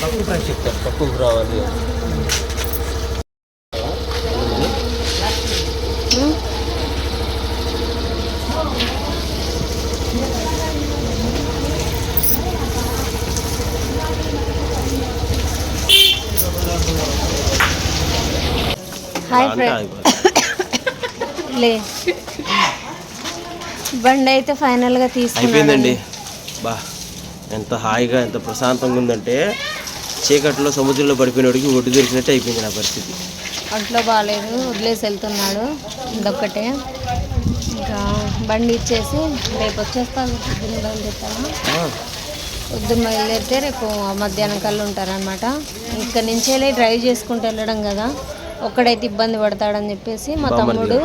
తక్కువ ప్రైస్ చెప్తారు తక్కువకి రావాలి. హాయ్ ఫ్రెండ్ లే. బండి అయితే ఫైనల్గా తీసుకున్నానండి బా ఎంత హాయిగా ఎంత ప్రశాంతంగా ఉందంటే చీకట్లో సముద్రంలో పడిపోయినోడికి ఒడ్డు దొరికినట్టు అయిపోయింది నా పరిస్థితి. ఒంట్లో బాగాలేదు వదిలేసి వెళ్తున్నాడు ఇదొక్కటే ఇంకా బండి ఇచ్చేసి రేపు వచ్చేస్తాను పొద్దున్న బయలుదేరుతాను. పొద్దున్న బయలుదేరితే రేపు మధ్యాహ్నం కల్లా ఉంటారనమాట ఇక్కడ నుంచి వెళ్ళి డ్రైవ్ చేసుకుంటూ వెళ్ళడం కదా ఒక్కడైతే ఇబ్బంది పడతాడని చెప్పేసి మా తమ్ముడు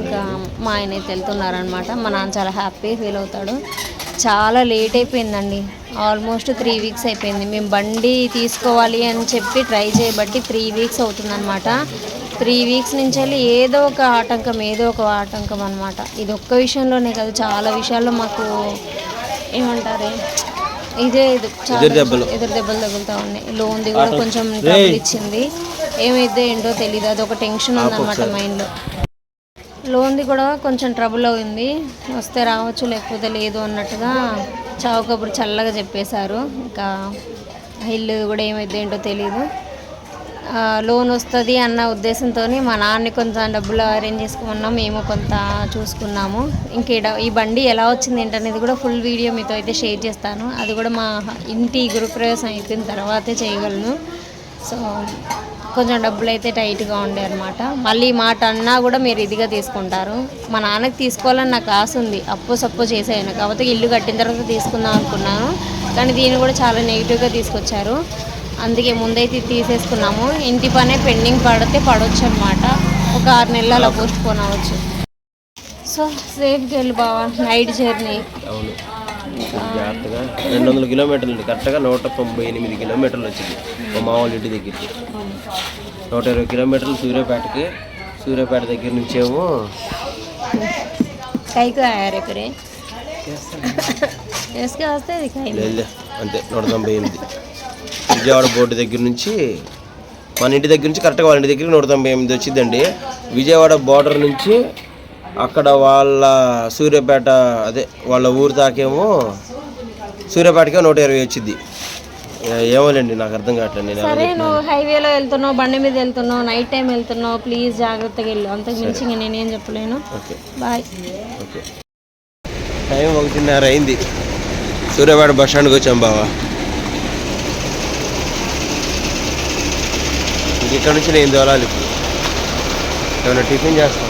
ఇంకా మా ఆయన అయితే వెళ్తున్నారనమాట మా నాన్న చాలా హ్యాపీ ఫీల్ అవుతాడు. చాలా లేట్ అయిపోయిందండి. ఆల్మోస్ట్ త్రీ వీక్స్ అయిపోయింది. మేము బండి తీసుకోవాలి అని చెప్పి ట్రై చేయబట్టి త్రీ వీక్స్ అవుతుందన్నమాట. త్రీ వీక్స్ నుంచి వెళ్ళి ఏదో ఒక ఆటంకం ఏదో ఒక ఆటంకం అనమాట ఇది ఒక్క విషయంలోనే కాదు చాలా విషయాల్లో మాకు ఏమంటారు? ఇదే ఇది చాలా ఎదురు దెబ్బలు. ఎదురు దెబ్బలు తగులుతా ఉన్నాయి. లోన్ది కూడా కొంచెం ఇచ్చింది. ఏమైతే ఏంటో తెలియదు అదొక టెన్షన్ ఉందన్నమాట మైండ్లో లోన్ది కూడా కొంచెం ట్రబుల్ అయింది. వస్తే రావచ్చు లేకపోతే లేదు అన్నట్టుగా చావుకప్పుడు చల్లగా చెప్పేశారు. ఇంకా ఇల్లు కూడా ఏమైతే ఏంటో తెలియదు లోన్ వస్తుంది అన్న ఉద్దేశంతో మా నాన్నని కొంత డబ్బులు అరేంజ్ చేసుకున్నాం మేము కొంత చూసుకున్నాము. ఇంక ఈ బండి ఎలా వచ్చింది ఏంటనేది కూడా ఫుల్ వీడియో మీతో అయితే షేర్ చేస్తాను. అది కూడా మా ఇంటి గృహప్రవేశం అయిపోయిన తర్వాతే చేయగలను. సో కొంచెం డబ్బులు అయితే టైట్గా ఉండే అనమాట మళ్ళీ మాట అన్నా కూడా మీరు ఇదిగా తీసుకుంటారు. మా నాన్నకి తీసుకోవాలని నాకు ఆశ ఉంది. అప్పు సప్పు చేసాను కాకపోతే ఇల్లు కట్టిన తర్వాత తీసుకుందాం అనుకున్నాను. కానీ దీన్ని కూడా చాలా నెగిటివ్గా తీసుకొచ్చారు. అందుకే ముందైతే తీసేసుకున్నాము. ఇంటి పనే పెండింగ్ పడితే పడవచ్చు అనమాట ఒక ఆరు నెలలు అలా పోస్ట్ పోన్ అవ్వచ్చు. సో సేఫ్గా వెళ్ళి బావా. Night journey. జాగ్రత్తగా. రెండు వందల కిలోమీటర్లు కరెక్ట్గా నూట తొంభై ఎనిమిది కిలోమీటర్లు వచ్చింది మా మామూలు ఇంటి దగ్గరికి. నూట ఇరవై కిలోమీటర్లు సూర్యాపేటకి. సూర్యాపేట దగ్గర నుంచేమో లేదు అంతే నూట తొంభై ఎనిమిది. విజయవాడ బోర్డు దగ్గర నుంచి మన ఇంటి దగ్గర నుంచి కరెక్ట్గా వాళ్ళ ఇంటి దగ్గర నూట తొంభై ఎనిమిది వచ్చిందండి. విజయవాడ బోర్డర్ నుంచి అక్కడ వాళ్ళ సూర్యాపేట అదే వాళ్ళ ఊరు దాకేమో సూర్యాపేటకే నూట ఇరవై వచ్చింది. ఏమోలేండి నాకు అర్థం కావట్లేదు నేను సరే నువ్వు హైవేలో వెళ్తున్నావు బండి మీద వెళ్తున్నావు నైట్ టైం వెళ్తున్నావు ప్లీజ్ జాగ్రత్తగా వెళ్ళు. అంతకు మించి ఇంక నేనేం చెప్పలేను. ఓకే. Bye okay. టైం ఒకటిన్నర అయింది. సూర్యాపేట బస్ స్టాండ్కి వచ్చాం బావా. ఇంక ఇక్కడ నుంచి నేను దోలాలి ఇప్పుడు? ఏమైనా టిఫిన్ చేస్తాం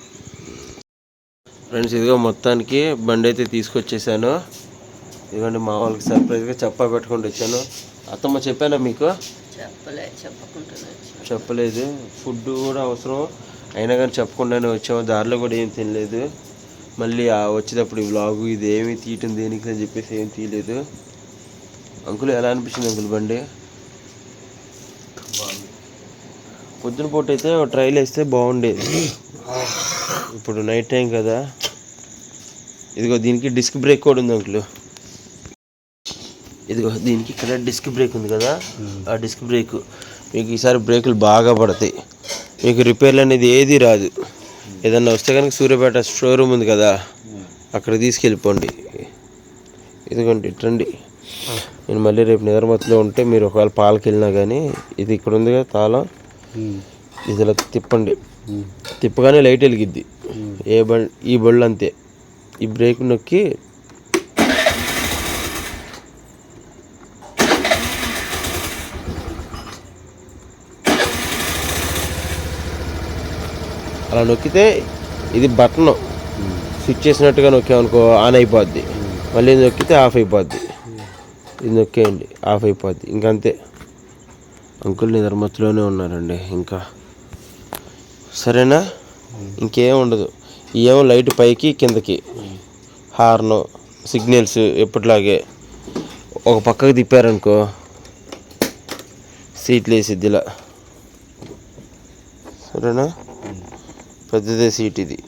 ఫ్రెండ్స్ ఇదిగో మొత్తానికి బండి అయితే తీసుకొచ్చేసాను. ఇదిగోండి మా వాళ్ళకి సర్ప్రైజ్గా చెప్పా పెట్టుకుంటూ వచ్చాను. అత్తమ్మ చెప్పానా మీకు? చెప్పలేదు. ఫుడ్ కూడా అవసరం. అయినా కానీ చెప్పకుండానే వచ్చాము. దారిలో కూడా ఏం తినలేదు. మళ్ళీ వచ్చేటప్పుడు ఈ వ్లాగు ఇది ఏమీ తీయటం దేనికి అని చెప్పేసి ఏం తీయలేదు. అంకుల్ ఎలా అనిపించింది అంకుల్ బండి? పొద్దున పూట అయితే ట్రైల్ వేస్తే బాగుండేది. ఇప్పుడు నైట్ టైం కదా. ఇదిగో దీనికి డిస్క్ బ్రేక్ కూడా ఉంది అంకులు. ఇదిగో దీనికి ఇక్కడ డిస్క్ బ్రేక్ ఉంది కదా. ఆ డిస్క్ బ్రేక్ మీకు ఈసారి బ్రేకులు బాగా పడతాయి. మీకు రిపేర్లు అనేది ఏది రాదు. ఏదన్నా వస్తే కనుక సూర్యపేట షోరూమ్ ఉంది కదా. అక్కడ తీసుకెళ్ళిపోండి. ఇదిగోండి ఇట్రండి. నేను మళ్ళీ రేపు నిద్రమత్తులో ఉంటే మీరు ఒకవేళ పాలకి వెళ్ళినా కానీ ఇది ఇక్కడ ఉంది కదా తాళం. ఇదిలా తిప్పండి. తిప్పగానే లైట్ వెలిగిద్ది. ఏ బండి ఈ బళ్ళు అంతే. ఈ బ్రేక్ నొక్కి అలా నొక్కితే ఇది బటన్ స్విచ్ చేసినట్టుగా నొక్కామనుకో ఆన్ అయిపోద్ది. మళ్ళీ నొక్కితే ఆఫ్ అయిపోద్ది. ఇది నొక్కేయండి. ఆఫ్ అయిపోద్ది. ఇంకంతే. అంకుల్ నిద్రమత్తులోనే ఉన్నారండి ఇంకా. సరేనా? ఇంకేం ఉండదు. ఏమో లైట్ పైకి కిందకి. హార్ను సిగ్నల్స్ ఎప్పటిలాగే ఒక పక్కకు తిప్పారనుకో సీట్లు వేసిద్ది ఇలా సరేనా? పెద్దదే సీట్ ఇది.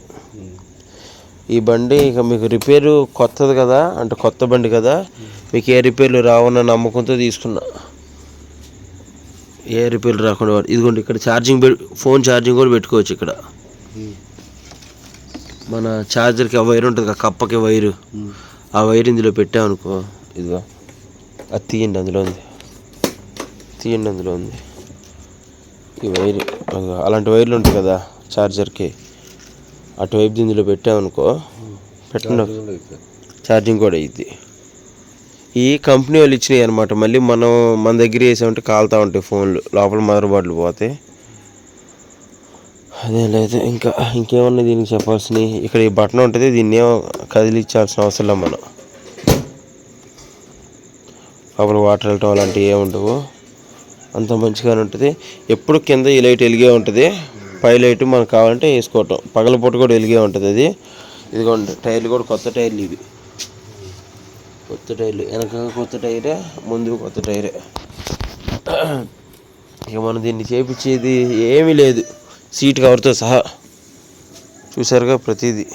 ఈ బండి ఇక మీకు రిపేరు కొత్తది కదా అంటే కొత్త బండి కదా మీకు ఏ రిపేర్లు రావన్న నమ్మకంతో తీసుకున్నా. ఏ రిపేర్లు రాకుండా ఇదిగోండి ఇక్కడ ఛార్జింగ్ ఫోన్ ఛార్జింగ్ కూడా పెట్టుకోవచ్చు ఇక్కడ. మన ఛార్జర్కి ఆ వైర్ ఉంటుంది కదా కప్పకి వైరు ఆ వైర్ ఇందులో పెట్టామనుకో ఇదిగో. అది తీయండి అందులో ఉంది. తీయండి అందులో ఉంది. ఈ వైర్ అలాంటి వైర్లు ఉంటాయి కదా ఛార్జర్కి అటువైపు ఇందులో పెట్టామనుకో పెట్టండి. ఛార్జింగ్ కూడా అయ్యిద్ది ఈ కంపెనీ వాళ్ళు ఇచ్చినాయి అనమాట మళ్ళీ మనం మన దగ్గర వేసామంటే కాలుతూ ఉంటాయి ఫోన్లు. లోపల మదర్ బోర్డులు పోతాయి అదే లేదు. ఇంకా ఇంకేమన్నా దీనికి చెప్పాల్సినవి? ఇక్కడ ఈ బటన్ ఉంటుంది దీన్ని ఏమో కదిలించాల్సిన అవసరం లేదు మనం. లోపల వాటర్ వెళ్ళటం అలాంటివి ఏమి ఉండవు. అంత మంచిగానే ఉంటుంది. ఎప్పుడు కింద ఈ లైట్ వెలిగే ఉంటుంది. పై లైట్ మనకు కావాలంటే వేసుకోవటం. పగలపూట కూడా వెలిగే ఉంటుంది అది. ఇదిగోండి టైర్లు కూడా కొత్త టైర్లు ఇవి. కొత్త టైర్లు. వెనక కొత్త టైరే ముందు కొత్త టైరే. ఇక మనం దీన్ని చేపించేది ఏమీ లేదు. సీట్ కవర్తో సహా. చూసారుగా ప్రతిదీ.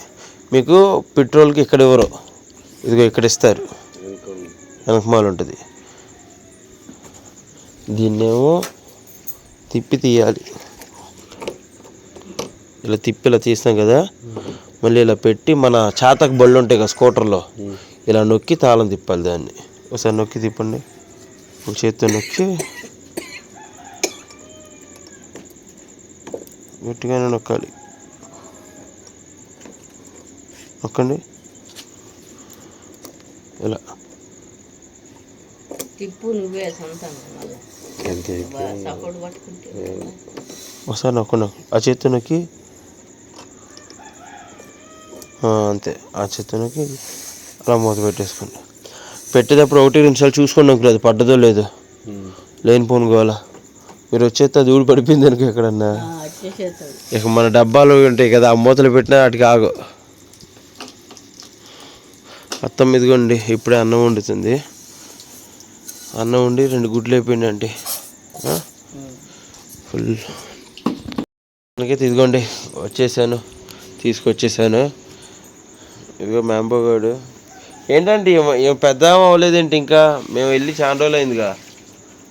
మీకు పెట్రోల్కి ఇక్కడ ఇవ్వరు ఇదిగో ఇక్కడ ఇస్తారు. వెనకమాల ఉంటుంది. దీన్నేమో తిప్పి తీయాలి. ఇలా తిప్పి ఇలా తీస్తాం కదా. మళ్ళీ ఇలా పెట్టి మన చాతకు బళ్ళు ఉంటాయి కదా స్కూటర్లో. ఇలా నొక్కి తాళం తిప్పాలి దాన్ని. ఒకసారి నొక్కి తిప్పండి. ఒక చేత్తో నొక్కి. గట్టిగానే నొక్కాలి. నొక్కండి. ఇలా. తిప్పు నువ్వే ఒకసారి నొక్కండి. ఆ చేత్తో నొక్కి. అంతే. ఆ చేత్తో నొక్కి. అలా మూత పెట్టేసుకోండి పెట్టేటప్పుడు ఒకటి రెండు సార్లు చూసుకోండి అంకుల్ అది పడ్డదో లేదో. లేని పోను గోల. మీరు వచ్చేస్తే అది ఊడి పడిపోయింది అనుకో ఎక్కడన్నా. ఇక మన డబ్బాలు ఉంటాయి కదా ఆ మూతలు పెట్టినా వాటికి ఆగు. అత్తం ఇదిగోండి ఇప్పుడే అన్నం వండుతుంది. అన్నం వండి రెండు గుడ్లు అయిపోయింది అండి ఫుల్. మనకైతే ఇదిగోండి వచ్చేసాను తీసుకొచ్చేసాను. ఇదిగో మ్యాంబో గాడు. ఏంటంటే పెద్ద అవ్వలేదేంటి ఇంకా? మేము వెళ్ళి చాలా రోజులు అయిందిగా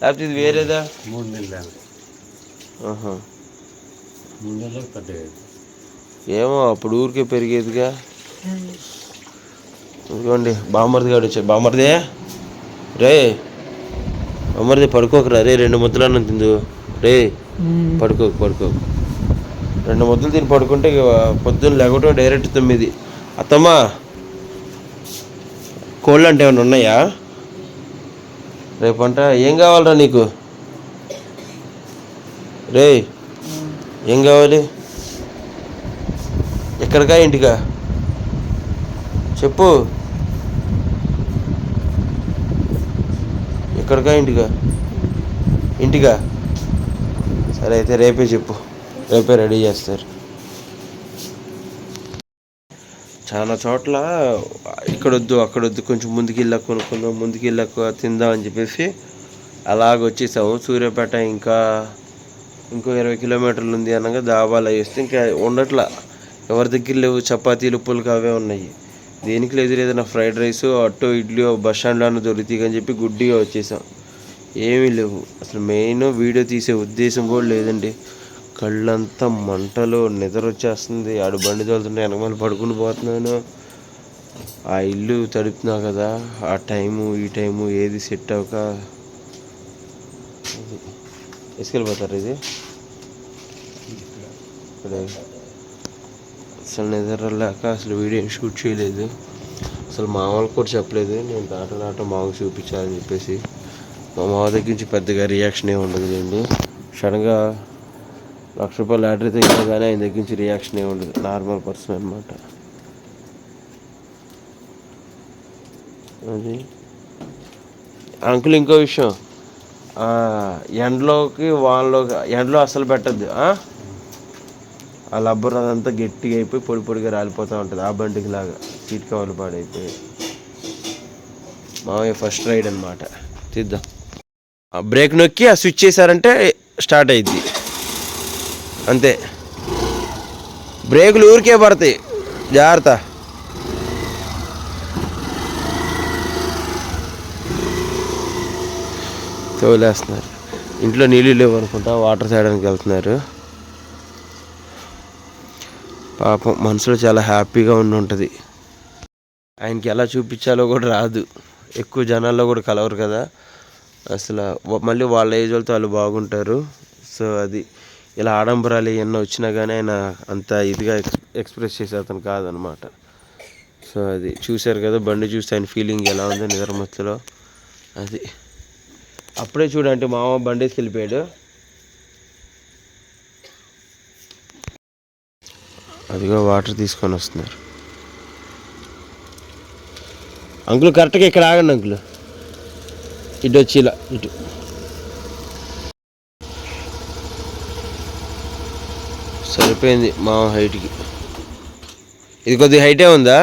లేకపోతే ఇది వేరేదా? మూడు నెలలు. ఏమో అప్పుడు ఊరికే పెరిగేదిగా. ఇదిగోండి బామ్మర్ది గారు వచ్చాడు బామ్మర్దే? రే బామ్మర్ది పడుకోకరా. రే రెండు ముద్దలు అన్నం తిందు. రే పడుకోకు పడుకోకు. రెండు ముద్దలు తిని పడుకుంటే ఇక పొద్దున్న లేకపోతే డైరెక్ట్ తొమ్మిది. అత్తమ్మా కోళ్ళు అంటే ఏమైనా ఉన్నాయా? రేపంట ఏం కావాలరా నీకు? రే ఏం కావాలి? ఎక్కడికా ఇంటికా? చెప్పు. ఎక్కడికా ఇంటికా? ఇంటికా? సరే అయితే రేపే చెప్పు. రేపే రెడీ చేస్తారు. చాలా చోట్ల ఇక్కడొద్దు అక్కడొద్దు కొంచెం ముందుకు కొనుక్కుందాం ముందుకు వెళ్ళాక తిందాం అని చెప్పేసి అలాగ వచ్చేసాము సూర్యాపేట ఇంకా ఇంకో ఇరవై కిలోమీటర్లు ఉంది అనగా దాబాలు వేస్తే ఇంకా ఉండట్లా. ఎవరి దగ్గర లేవు చపాతీలు పుల్కా అవే ఉన్నాయి. దేనికి లేదు ఏదైనా ఫ్రైడ్ రైస్ అట్టో ఇడ్లీ బస్ స్టాండ్లో దొరుకుతాయి అని చెప్పి గుడ్డిగా వచ్చేసాం. ఏమీ లేవు. అసలు మెయిన్ వీడియో తీసే ఉద్దేశం కూడా లేదండి. కళ్ళంతా మంటలు నిద్ర వచ్చేస్తుంది ఆడు బండి తోలుతుంటే వెనకమాల పడుకుని పోతున్నాను. ఆ ఇల్లు తడుపుతున్నా కదా ఆ టైము ఈ టైము ఏది సెట్ అవ్వక వేసుకెళ్ళిపోతారు ఇది? అసలు నిద్ర లేక అసలు వీడియో షూట్ చేయలేదు. అసలు మా వాళ్ళకి కూడా చెప్పలేదు నేను దాట దాట మాకు చూపించాలని చెప్పేసి. మా మామ దగ్గర నుంచి పెద్దగా రియాక్షన్ ఏమి ఉండదు లేండి. సడన్గా లక్ష రూపాయలు లాటరీ తెగినా కానీ ఆయన దగ్గర నుంచి రియాక్షన్ ఏమి ఉండదు. నార్మల్ పర్సన్ అనమాట అది. అంకుల్ ఇంకో విషయం. ఎండలోకి వానలోకి ఎండలో అసలు పెట్టద్దు ఆ? లబ్బర్ అదంతా గట్టిగా అయిపోయి పొడి పొడిగా రాలిపోతూ ఉంటుంది. ఆ బండికి లాగా సీట్ కవర్లు పాడైపోయి. మామయ్య ఫస్ట్ రైడ్ అనమాట తీద్దాం. ఆ బ్రేక్ నొక్కి ఆ స్విచ్ చేశారంటే స్టార్ట్ అయింది అంతే. బ్రేకులు ఊరికే పడతాయి. జాగ్రత్త. తోలేస్తున్నారు. ఇంట్లో నీళ్ళు లేవు అనుకుంటా వాటర్ తేయడానికి వెళ్తున్నారు. పాపం మనసులో చాలా హ్యాపీగా ఉండి ఉంటుంది. ఆయనకి ఎలా చూపించాలో కూడా రాదు. ఎక్కువ జనాల్లో కూడా కలవరు కదా. అసలు మళ్ళీ వాళ్ళ ఏజ్ వాళ్ళతో వాళ్ళు బాగుంటారు. సో అది ఇలా ఆడంబరాలు ఎన్నో వచ్చినా కానీ ఆయన అంత ఇదిగా ఎక్స్ ఎక్స్ప్రెస్ చేసే అతను కాదనమాట సో అది చూశారు కదా బండి చూస్తే ఆయన ఫీలింగ్ ఎలా ఉందో నిద్రమత్తులో అది అప్పుడే చూడండి మామ బండి వెళ్ళిపోయాడు అదిగో వాటర్ తీసుకొని వస్తున్నారు. అంకుల్ కరెక్ట్గా ఇక్కడ ఆగండి అంకుల్. ఇటు వచ్చి ఇలా ఇటు. సరిపోయింది మా హైట్కి. ఇది కొద్దిగా హైటే ఉందా?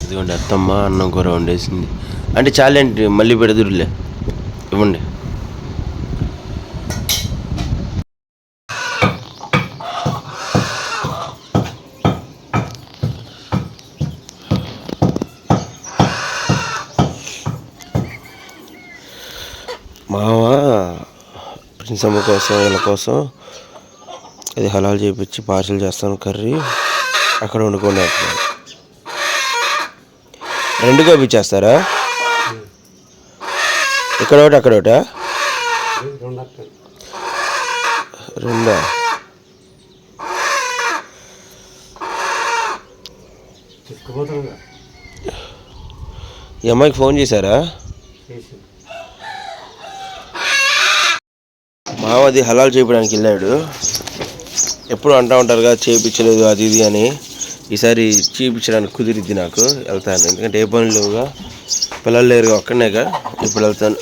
ఇదిగోండి అత్తమ్మ అన్నం కూర వండేసింది. అంటే చాలేంటి మళ్ళీ పెడదురులే. ఇవ్వండి. ప్రిన్సమ్మ కోసం వీళ్ళ కోసం అది హలాల్ చేయించి పార్సల్ చేస్తాను కర్రీ. అక్కడ వండుకొని అంటున్నాడు రెండు కోపించేస్తారా ఇక్కడ ఒకటి అక్కడ ఒకటా రెండా? ఈ అమ్మాయికి ఫోన్ చేశారా? మావది హలాల్ చేయడానికి వెళ్ళాడు. ఎప్పుడు అంటూ ఉంటారు కదా చేయించలేదు అది ఇది అని. ఈసారి చేయించడానికి కుదిరిద్ది నాకు వెళ్తాను. ఎందుకంటే ఏ పనులు లేవుగా పిల్లలు లేరుగా ఒక్కనేగా ఇప్పుడు వెళ్తాను.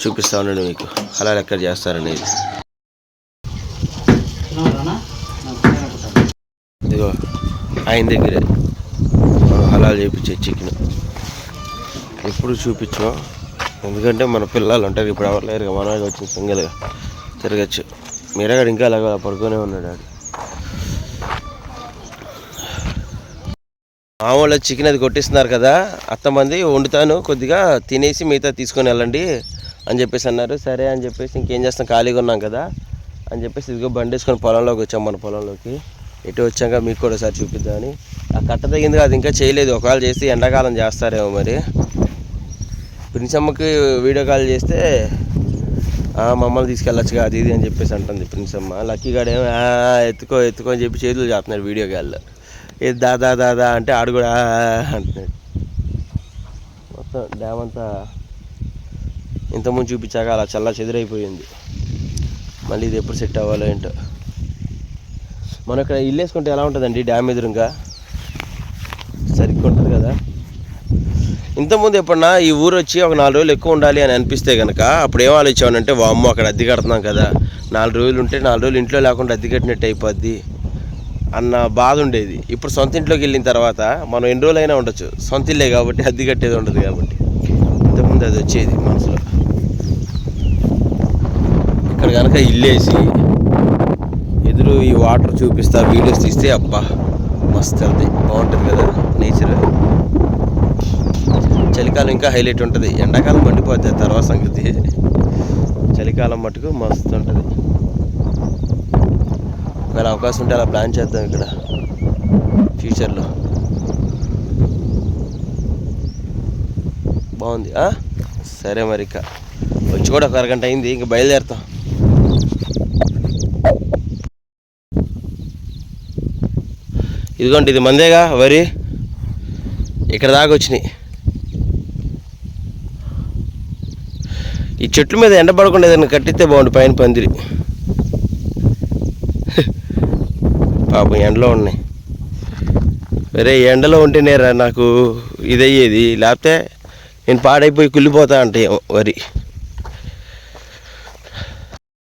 చూపిస్తా ఉన్నాను మీకు హలాల్ ఎక్కడ చేస్తారనేది. ఇదిగో ఆయన దగ్గరే. హలాల్ చేయించే చికెన్. ఎప్పుడు చూపించో ఎందుకంటే మన పిల్లలు ఉంటారు ఇప్పుడు ఎవరు లేరు మన వచ్చిన సింగిల్గా తిరగచ్చు. మీరగాడు ఇంకా అలాగా పడుకునే ఉన్నాడు ఆడు. మామూలు చికెన్ అది కొట్టిస్తున్నారు కదా అత్తమంది వండుతాను కొద్దిగా తినేసి మిగతా తీసుకొని వెళ్ళండి అని చెప్పేసి అన్నారు. సరే అని చెప్పేసి ఇంకేం చేస్తాం ఖాళీగా ఉన్నాం కదా అని చెప్పేసి ఇదిగో బండి వేసుకొని పొలంలోకి వచ్చాం మన పొలంలోకి. ఎటు వచ్చాక మీకు కూడా ఒకసారి చూపిద్దామని. ఆ కట్ట తగింది అది ఇంకా చేయలేదు. ఒకవేళ చేసి ఎండాకాలం చేస్తారేమో మరి. ప్రిన్సమ్మకి వీడియో కాల్ చేస్తే మమ్మల్ని తీసుకెళ్ళచ్చు అది ఇది అని చెప్పేసి అంటుంది ప్రిన్సమ్మ. లక్కీ గాడేమో "ఆ, ఎత్తుకో ఎత్తుకో అని చెప్పి చేతులు చేస్తున్నాడు వీడియో కాల్లో. ఇది దాదా దాదా అంటే ఆడు కూడా అంటున్నాడు. మొత్తం డ్యామ్ అంతా ఇంతకుముందు చూపించాక అలా చల్ల చెదిరైపోయింది. మళ్ళీ ఇది ఎప్పుడు సెట్ అవ్వాలో ఏంటో. మనం ఇక్కడ ఇల్లు వేసుకుంటే ఎలా ఉంటుందండి డ్యామ్ ఎదురుగా సరిగ్గా ఉంటుంది కదా ఇంతకుముందు ఎప్పుడన్నా ఈ ఊరు వచ్చి ఒక నాలుగు రోజులు ఎక్కువ ఉండాలి అని అనిపిస్తే కనుక అప్పుడు ఏం ఆలోచించామనంటే వామ్మో అక్కడ అద్దె కడుతున్నాం కదా నాలుగు రోజులు ఉంటే నాలుగు రోజులు ఇంట్లో లేకుండా అద్దె కట్టినట్టు అయిపోద్ది అన్న బాధ ఉండేది. ఇప్పుడు సొంత ఇంట్లోకి వెళ్ళిన తర్వాత మనం ఎన్ని రోజులైనా ఉండొచ్చు. సొంత ఇల్లే కాబట్టి అద్దె కట్టేది ఉండదు కాబట్టి. ఇంతకుముందు అది వచ్చేది మనసులో. ఇక్కడ కనుక ఇల్లేసి ఎదురు ఈ వాటర్ చూపిస్తా వీడియోస్ తీస్తే అబ్బా మస్తు వెళ్తాయి. బాగుంటుంది కదా నేచర్. చలికాలం ఇంకా హైలైట్ ఉంటుంది. ఎండాకాలం మండిపోద్ది తర్వాత సంగతి. చలికాలం మటుకు మస్తు ఉంటుంది. ఒకవేళ అవకాశం ఉంటే అలా ప్లాన్ చేద్దాం ఇక్కడ ఫ్యూచర్లో. బాగుంది. సరే మరి ఇక. వచ్చి కూడా ఒక అరగంట అయింది ఇంక బయలుదేరుతాం. ఇదిగోండి ఇది మందేగా వరి. ఇక్కడ దాకా వచ్చినాయి. ఈ చెట్ల మీద ఎండ పడకుండా ఏదైనా కట్టిస్తే బాగుండు పైన పందిరి. పాపం ఎండలో ఉన్నాయి. వేరే ఎండలో ఉంటేనే రా నాకు ఇదయ్యేది. లేకపోతే నేను పాడైపోయి కుళ్ళిపోతా అంటే వరి.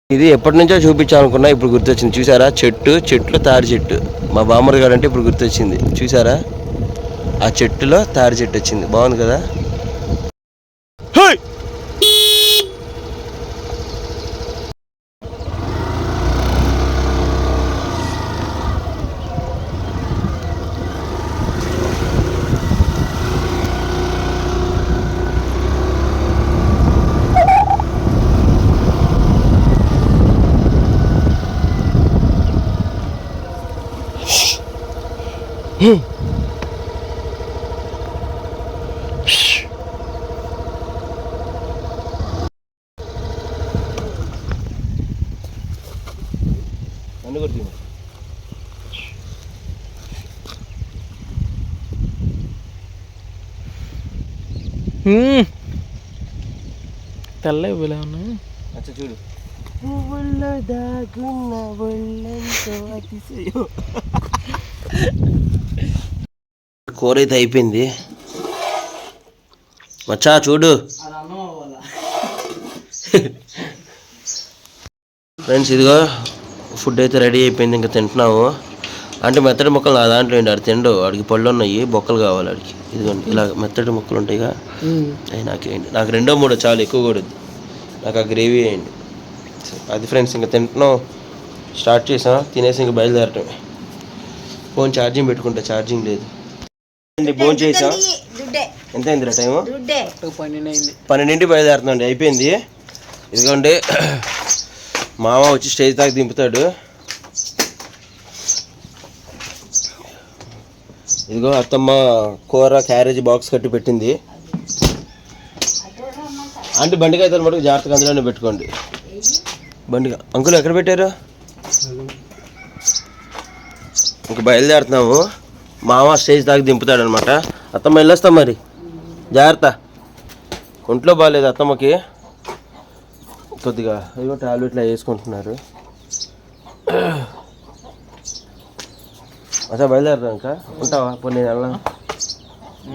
ఇది ఎప్పటి నుంచో చూపించాలనుకున్నా ఇప్పుడు గుర్తొచ్చింది. చూసారా? చెట్టు చెట్లు తాడి చెట్టు. మా బామ్మర్ గారు అంటే ఇప్పుడు గుర్తొచ్చింది. చూసారా? ఆ చెట్టులో తాడి చెట్టు వచ్చింది. బాగుంది కదా హేయ్! నన్ను కొడుతుంది తెల్ల ఇవ్వలే ఉన్నాయి. అచ్చా చూడు. కూర అయితే అయిపోయింది. మచ్చా చూడు. ఫ్రెండ్స్ ఇదిగో ఫుడ్ అయితే రెడీ అయిపోయింది ఇంకా తింటున్నాము. అంటే మెత్తటి ముక్కలు నా దాంట్లో ఏంటి? ఆడు తిండు. వాడికి పళ్ళు ఉన్నాయి బొక్కలు కావాలి వాడికి. ఇదిగోండి ఇలా మెత్తటి ముక్కలు ఉంటాయిగా అవి నాకేయండి నాకు రెండో మూడో చాలు ఎక్కువ కూడా. నాకు ఆ గ్రేవీ వేయండి అది ఫ్రెండ్స్ ఇంకా తింటున్నాం. స్టార్ట్ చేసాం. తినేసి ఇంకా బయలుదేరటమే ఫోన్ ఛార్జింగ్ పెట్టుకుంటా. ఛార్జింగ్ లేదు. ఫోన్ చేసాం? ఎంత అయిందిరా టైము? పన్నెండింటి బయలుదేరుతుందండి అయిపోయింది. ఇదిగోండి మామ వచ్చి స్టేజ్ దాకా దింపుతాడు. ఇదిగో అత్తమ్మ కూర క్యారేజ్ బాక్స్ కట్టి పెట్టింది. అంటే బండికాయ అయితే మటుకు జాగ్రత్తగా అందులోనే పెట్టుకోండి. బండిగా అంకుల్ ఎక్కడ పెట్టారు? ఇంక బయలుదేరుతున్నాము. మామ స్టేజ్ దాకా దింపుతాడు అనమాట అత్తమ్మ వెళ్ళొస్తాం మరి. జాగ్రత్త. ఒంట్లో బాగాలేదు అత్తమ్మకి. కొద్దిగా ఇదిగో టాబ్లెట్లు అవి వేసుకుంటున్నారు. అసలు బయలుదేరుతా ఇంకా ఉంటావా? పోనీ నేను వెళ్ళనా?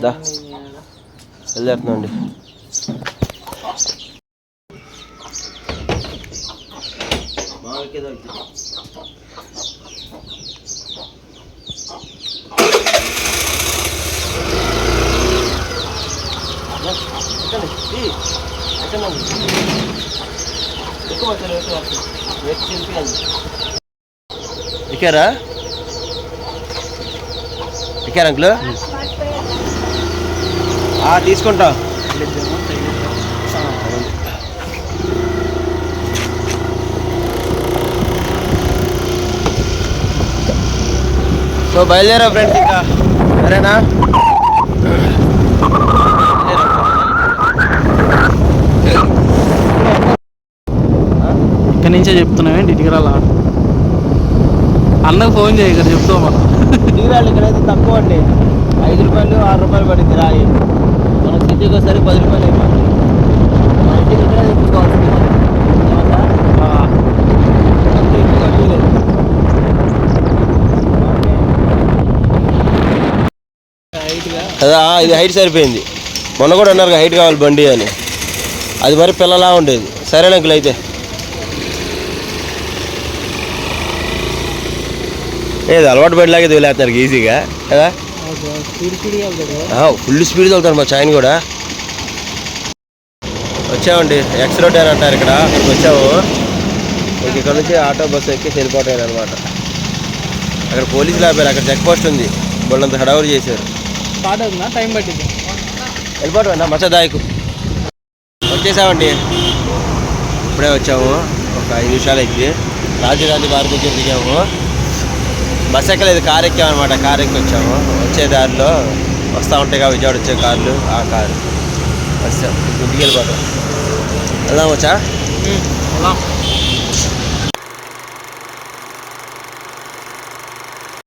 దా. బయలుదేరుతున్నా అండి ఎక్కారా? ఎక్కారా అంకుల్. తీసుకుంటా. సో బయలుదేరా ఫ్రెండ్స్ ఇంకా. సరేనా? ఇక్కడి నుంచే చెప్తున్నావేంటి ఇంటికి రాలా అన్నకు ఫోన్ చేయ ఇక్కడ చెప్తావు మనం దిగురాళ్ళు ఇక్కడైతే తక్కువ అండి. ఐదు రూపాయలు ఆరు రూపాయలు పడింది రాయి. మన సిటీకి ఒకసారి పది రూపాయలు అయిపోయింది మన ఇంటికి ఇక్కడే తెచ్చుకోవాల్సింది. కదా ఇది హైట్ సరిపోయింది. మొన్న కూడా అన్నారు హైట్ కావాలి బండి అని. అది మరి పిల్లలా ఉండేది. సరేనా అంకుల్ అయితే. ఏది అలవాటు బండిలాగే తోలేస్తున్నారు ఈజీగా కదా? ఫుల్ స్పీడ్ వెళ్తారు మా చైన్ కూడా. వచ్చామండి ఎక్స్ రోడ్ అని అంటారు ఇక్కడ అక్కడికి వచ్చాము. ఇంక ఇక్కడ నుంచి ఆటో బస్సు ఎక్కి వెళ్ళిపోవటం అనమాట అక్కడ పోలీసులు ఆపారు అక్కడ చెక్ పోస్ట్ ఉంది. వాళ్ళంత హడావుడి చేశారు. టైం పట్టింది వెళ్ళిపోవటం మచ్చదాయకు వచ్చేసామండి. ఇప్పుడే వచ్చాము. ఒక ఐదు నిమిషాలు ఎక్కి రాజీవ్ గాంధీ పార్క్ దగ్గర దిగాము. బస్ ఎక్కలేదు కార్ అనమాట కార్ ఎక్కి వచ్చాము. వచ్చే దారిలో వస్తూ ఉంటాయి విజయవాడ వచ్చే కార్లు ఆ కారు. వచ్చాం గుడ్డికి వెళ్ళిపోతాం వెళ్దాం వచ్చా?